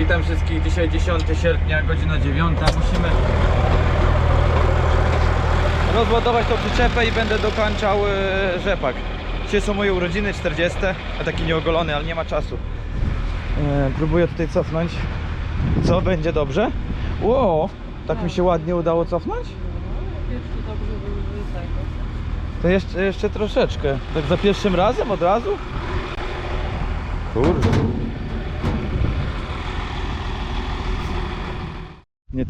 Witam wszystkich. Dzisiaj 10 sierpnia, godzina 9. Musimy rozładować tą przyczepę i będę dokończał e, rzepak. Dzisiaj są moje urodziny 40. Ja taki nieogolony, ale nie ma czasu. E, próbuję tutaj cofnąć. Co będzie dobrze? Ło, tak mi się ładnie udało cofnąć? To jeszcze, jeszcze troszeczkę. Tak za pierwszym razem od razu? Kurde.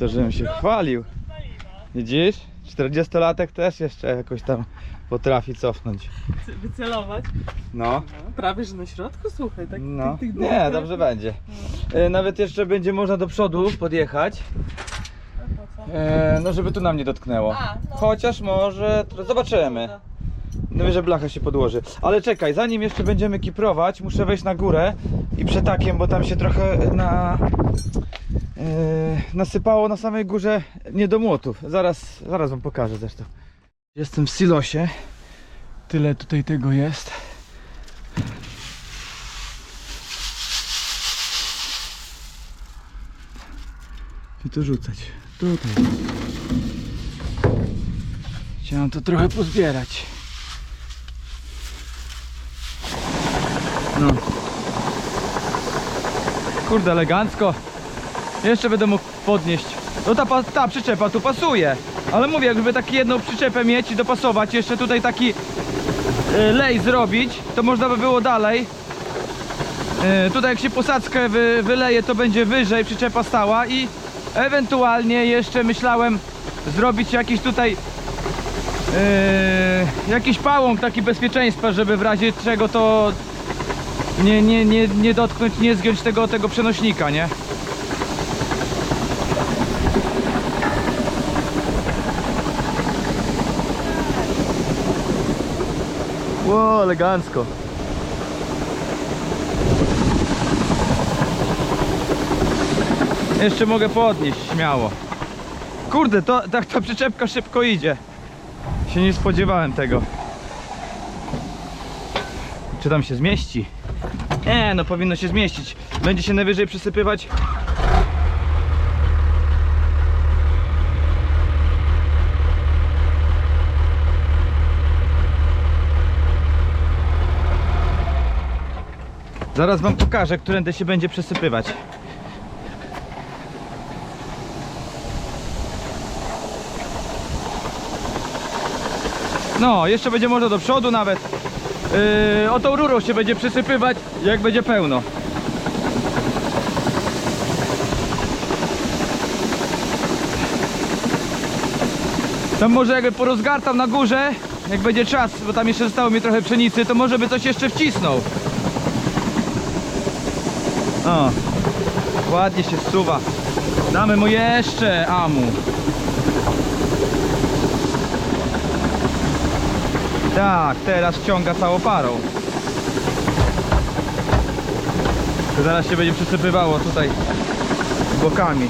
To, żebym się chwalił. Widzisz? 40-latek też jeszcze jakoś tam potrafi cofnąć. Wycelować. No. No, prawie że na środku, słuchaj, tak No. tych, tych Nie, dobrze będzie. E, Nawet jeszcze będzie można do przodu podjechać. E, No żeby tu nam nie dotknęło. A, no. Chociaż może. tro- Zobaczymy. No że blacha się podłoży. Ale czekaj, zanim jeszcze będziemy kiprować, muszę wejść na górę i przetakiem, bo tam się trochę na, nasypało na samej górze nie do młotów. Zaraz, zaraz wam pokażę zresztą. Jestem w silosie. Tyle tutaj tego jest. Gdzie to rzucać? Tutaj. Chciałem to trochę pozbierać. No. Kurde, elegancko. Jeszcze będę mógł podnieść. No ta, ta przyczepa tu pasuje. Ale mówię, jakby taki jedną przyczepę mieć i dopasować, jeszcze tutaj taki y, lej zrobić, to można by było dalej. Y, tutaj jak się posadzkę wy, wyleje, to będzie wyżej przyczepa stała i ewentualnie jeszcze myślałem zrobić jakiś tutaj Yy, jakiś pałąk taki bezpieczeństwa, żeby w razie czego to nie, nie, nie, nie dotknąć, nie zgiąć tego, tego przenośnika, nie? Ło, elegancko. Jeszcze mogę podnieść śmiało. Kurde, to, tak ta przyczepka szybko idzie. Się nie spodziewałem tego. Czy tam się zmieści? Nie, no powinno się zmieścić. Będzie się najwyżej przysypywać. Zaraz wam pokażę, którędy się będzie przesypywać. No, jeszcze będzie można do przodu nawet. Yy, o tą rurą się będzie przysypywać, jak będzie pełno. Tam może jakby porozgartam na górze, jak będzie czas, bo tam jeszcze zostało mi trochę pszenicy, to może by coś jeszcze wcisnął. O, ładnie się zsuwa. Damy mu jeszcze amu. Tak, teraz wciąga całą parą. Zaraz się będzie przysypywało tutaj bokami.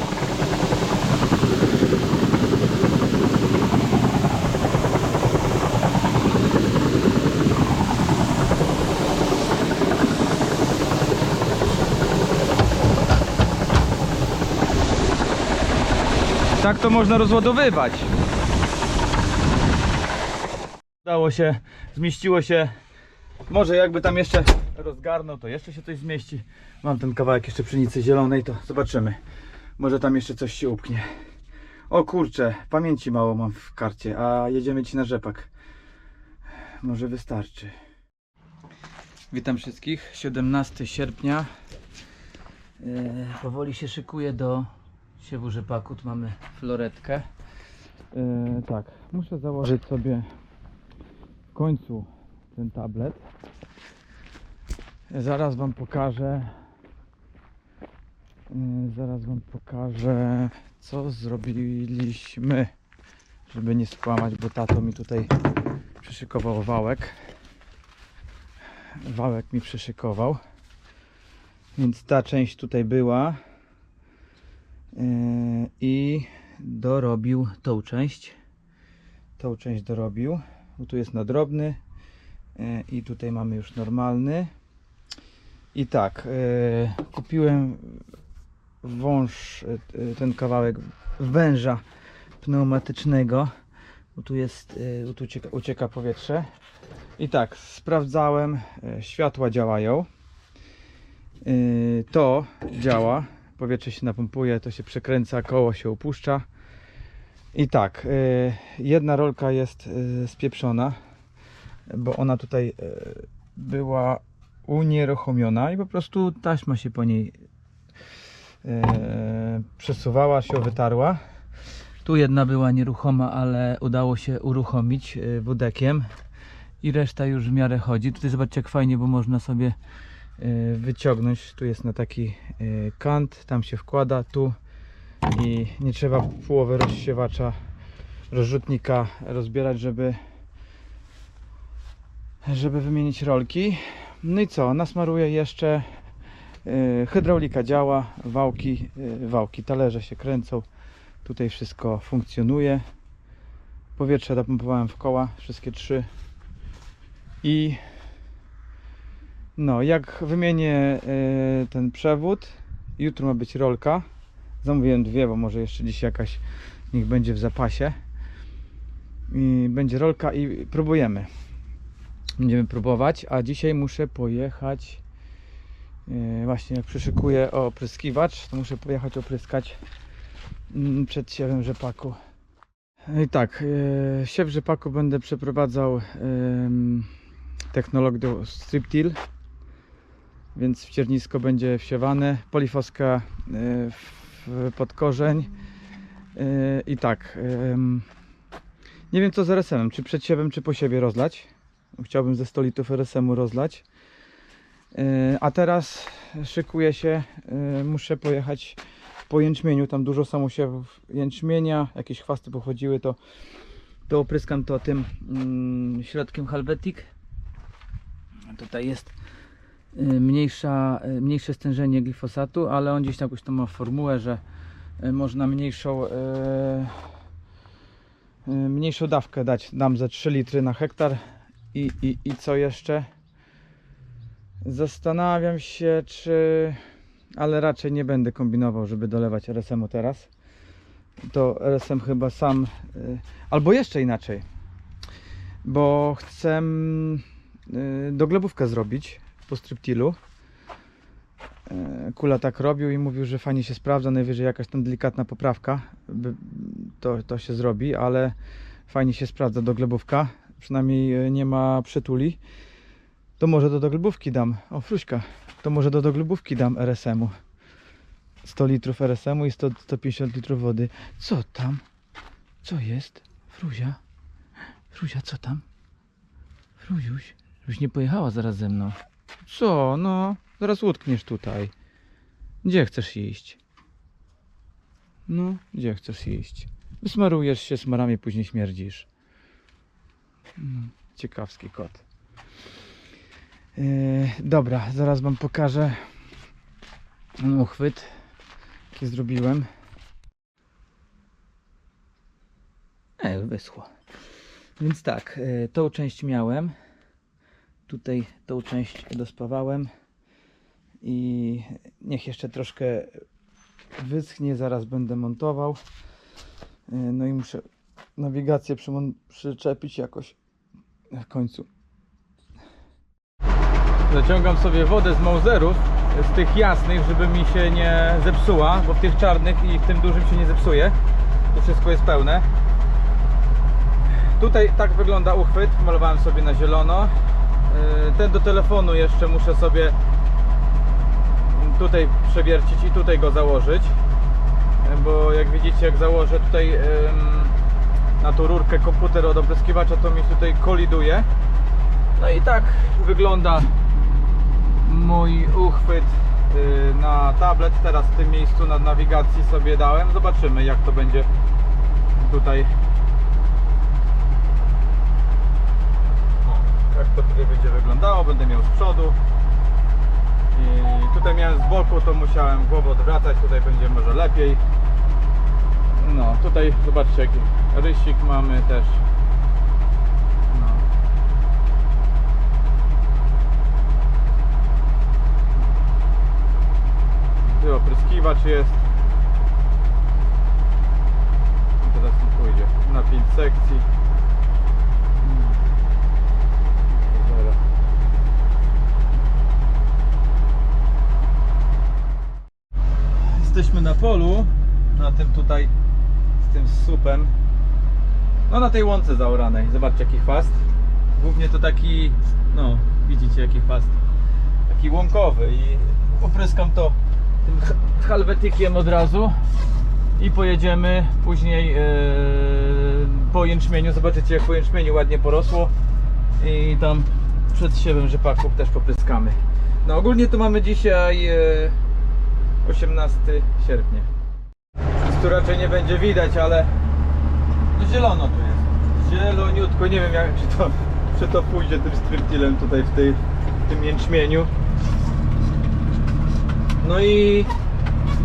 Tak to można rozładowywać. Udało się, zmieściło się. Może jakby tam jeszcze rozgarnął, to jeszcze się coś zmieści. Mam ten kawałek jeszcze pszenicy zielonej, to zobaczymy. Może tam jeszcze coś się upchnie. O kurczę, pamięci mało mam w karcie, a jedziemy ci na rzepak. Może wystarczy. Witam wszystkich. 17 sierpnia. E, powoli się szykuję do siewu rzepaku. Tu mamy floretkę. E, tak, muszę założyć sobie w końcu ten tablet. Zaraz Wam pokażę. yy, Zaraz Wam pokażę, co zrobiliśmy, żeby nie skłamać, bo tato mi tutaj przyszykował wałek. Wałek mi przyszykował. Więc ta część tutaj była. Yy, I dorobił tą część. Tą część dorobił bo tu jest na drobny e, i tutaj mamy już normalny i tak e, kupiłem wąż, ten kawałek węża pneumatycznego. Bo tu jest, tu ucieka, ucieka powietrze. I tak, sprawdzałem, światła działają. To działa, powietrze się napompuje, to się przekręca, koło się opuszcza. I tak, y, jedna rolka jest y, spieprzona, bo ona tutaj y, była unieruchomiona i po prostu taśma się po niej przesuwała się, wytarła. Tu jedna była nieruchoma, ale udało się uruchomić wudekiem i reszta już w miarę chodzi. Tutaj zobaczcie jak fajnie, bo można sobie wyciągnąć. Tu jest na taki e, kant, tam się wkłada, tu i nie trzeba połowy rozsiewacza, rozrzutnika rozbierać, żeby żeby wymienić rolki. No i co? Nasmaruję jeszcze. Yy, hydraulika działa, wałki, wałki, talerze się kręcą. Tutaj wszystko funkcjonuje. Powietrze napompowałem w koła, wszystkie trzy. I no, jak wymienię yy, ten przewód, jutro ma być rolka. Zamówiłem dwie, bo może jeszcze dziś jakaś niech będzie w zapasie. I będzie rolka i próbujemy będziemy próbować, a dzisiaj muszę pojechać e, właśnie jak przyszykuję opryskiwacz, to muszę pojechać opryskać mm, przed siewem rzepaku. I tak, e, siew rzepaku będę przeprowadzał em, technologią Striptil, więc wciernisko będzie wsiewane, polifoska e, pod korzeń E, i tak, nie wiem co z RSM-em, czy przed siewem, czy po siewie rozlać. Chciałbym ze 100 litrów RSM-u rozlać. Yy, A teraz szykuję się, muszę pojechać po jęczmieniu, tam dużo samosiewów jęczmienia, jakieś chwasty pochodziły, to, to opryskam to tym mm, środkiem Halvetic. Tutaj jest mniejsza, yy, mniejsze stężenie glifosatu, ale on gdzieś tam jakoś tam ma formułę, że yy, można mniejszą mniejszą dawkę dać, dam ze 3 litry na hektar i, i, I co jeszcze? Zastanawiam się, czy. Ale raczej nie będę kombinował, żeby dolewać RSM-u teraz. To RSM chyba sam. y, Albo jeszcze inaczej. Bo chcę y, doglebówkę zrobić po striptilu. Y, Kula tak robił i mówił, że fajnie się sprawdza. Najwyżej jakaś tam delikatna poprawka. To, to się zrobi, ale fajnie się sprawdza doglebówka przynajmniej e, nie ma przytuli, to może do doglebówki dam, o fruśka, to może do doglebówki dam RSM-u. 100 litrów RSM-u i 100, 150 litrów wody. Co tam? Co jest? Fruzia? Fruzia, co tam? Fruziuś, żebyś nie pojechała zaraz ze mną. Co? No, zaraz utkniesz tutaj. Gdzie chcesz iść? No, gdzie chcesz iść? Wysmarujesz się smarami, później śmierdzisz. No, ciekawski kot. Yy, dobra, zaraz wam pokażę uchwyt, jaki zrobiłem. E, wyschło. Więc tak, yy, tą część miałem. Tutaj tą część dospawałem. I niech jeszcze troszkę wyschnie, zaraz będę montował. Yy, no i muszę nawigację przyczepić jakoś w końcu. Zaciągam sobie wodę z Mauserów, z tych jasnych, żeby mi się nie zepsuła, bo w tych czarnych i w tym dużym się nie zepsuje. To wszystko jest pełne. Tutaj tak wygląda uchwyt, malowałem sobie na zielono. Ten do telefonu jeszcze muszę sobie tutaj przewiercić i tutaj go założyć. Bo jak widzicie, jak założę tutaj na tą rurkę komputer od opryskiwacza, to mi tutaj koliduje. No i tak wygląda mój uchwyt y, na tablet. Teraz w tym miejscu na nawigacji sobie dałem. Zobaczymy jak to będzie tutaj. O, jak to tutaj Będę miał z przodu. I tutaj miałem z boku, to musiałem głowę odwracać. Tutaj będzie może lepiej. No, tutaj zobaczcie jaki rysik mamy też. No. Tu opryskiwacz jest. I teraz tu pójdzie na 5 sekcji. Jesteśmy na polu, na tym tutaj, z tym supem. No na tej łące zaoranej. Zobaczcie jaki chwast. Głównie to taki, no widzicie jaki chwast. Taki łąkowy i opryskam to tym halwetykiem od razu i pojedziemy później yy, po jęczmieniu. Zobaczycie jak po jęczmieniu ładnie porosło i tam przed siewem rzepaków też popryskamy. No ogólnie to mamy dzisiaj yy, 18 sierpnia. Tu raczej nie będzie widać, ale no zielono tu jest. Zieloniutko, nie wiem jak, czy to, czy to pójdzie tym striptilem tutaj w, tej, w tym jęczmieniu. No i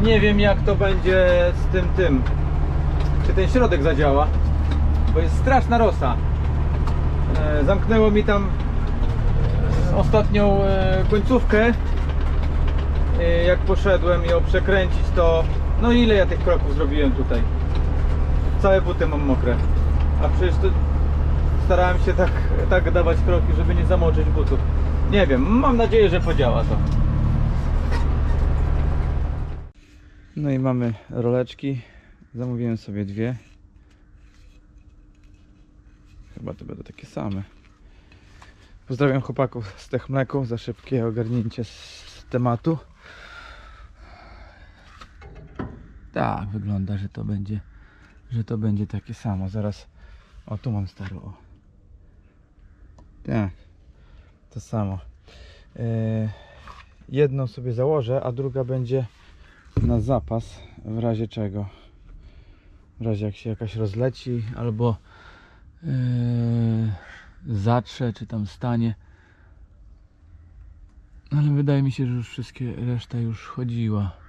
nie wiem jak to będzie z tym tym. Czy ten środek zadziała? Bo jest straszna rosa. E, zamknęło mi tam ostatnią e, końcówkę. E, jak poszedłem ją przekręcić to... No ile ja tych kroków zrobiłem tutaj? Całe buty mam mokre. A przecież to starałem się tak, tak dawać kroki, żeby nie zamoczyć butów. Nie wiem, mam nadzieję, że podziała to. No i mamy roleczki. Zamówiłem sobie dwie. Chyba to będą takie same. Pozdrawiam chłopaków z Tech Mleku za szybkie ogarnięcie z tematu. Tak, wygląda, że to będzie, że to będzie takie samo. Zaraz, o tu mam starą. O. Tak, to samo. E, jedną sobie założę, a druga będzie na zapas w razie czego. W razie jak się jakaś rozleci albo yy, zatrze, czy tam stanie. Ale wydaje mi się, że już wszystkie reszta już chodziła.